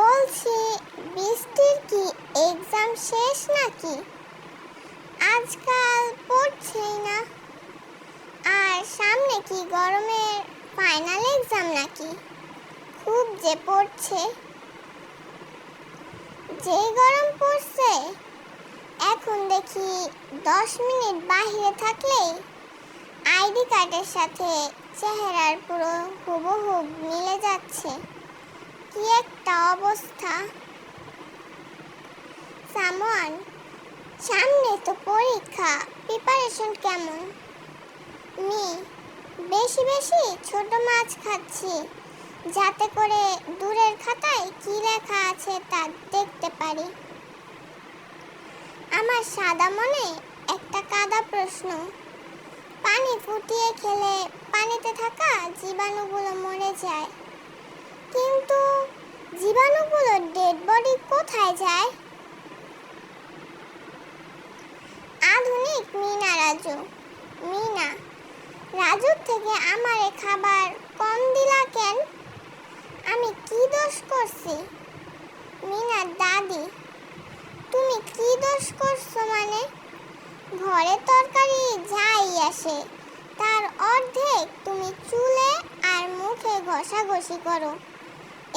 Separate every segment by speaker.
Speaker 1: বলছি, বৃষ্টির কি এক্সাম শেষ নাকি? আজকাল পড়ছেই না। আর সামনে কি গরমের ফাইনাল এক্সাম নাকি? খুব যে পড়ছে। যে গরম পড়ছে, এখন দেখি দশ মিনিট বাহিরে থাকলেই আইডি কার্ডের সাথে চেহারার পুরো হুবহুব মিলে যাচ্ছে। কি একটা অবস্থা। সামন তো পরীক্ষা প্রিপারেশন কেমন? মি, বেশি বেশি ছোট মাছ খাচ্ছি, যাতে করে দূরের খাতায় কি লেখা আছে তা দেখতে পারি। আমার সাদা মনে একটা কাদা প্রশ্ন, পানি ফুটিয়ে খেলে পানিতে থাকা জীবাণুগুলো মরে যায়, কিন্তু কোথায় যায়। আধুনিক মিনা রাজু, মিনা, রাজুর থেকে আমারে খাবার কম দিলা কেন? আমি কি দোষ করছি? মিনার দাদি, তুমি কি দোষ করছ মানে? ঘরে তরকারি যাই আসে, তার অর্ধেক তুমি চুলে আর মুখে ঘষাঘষি করো।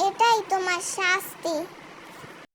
Speaker 1: এটাই তোমার শাস্তি।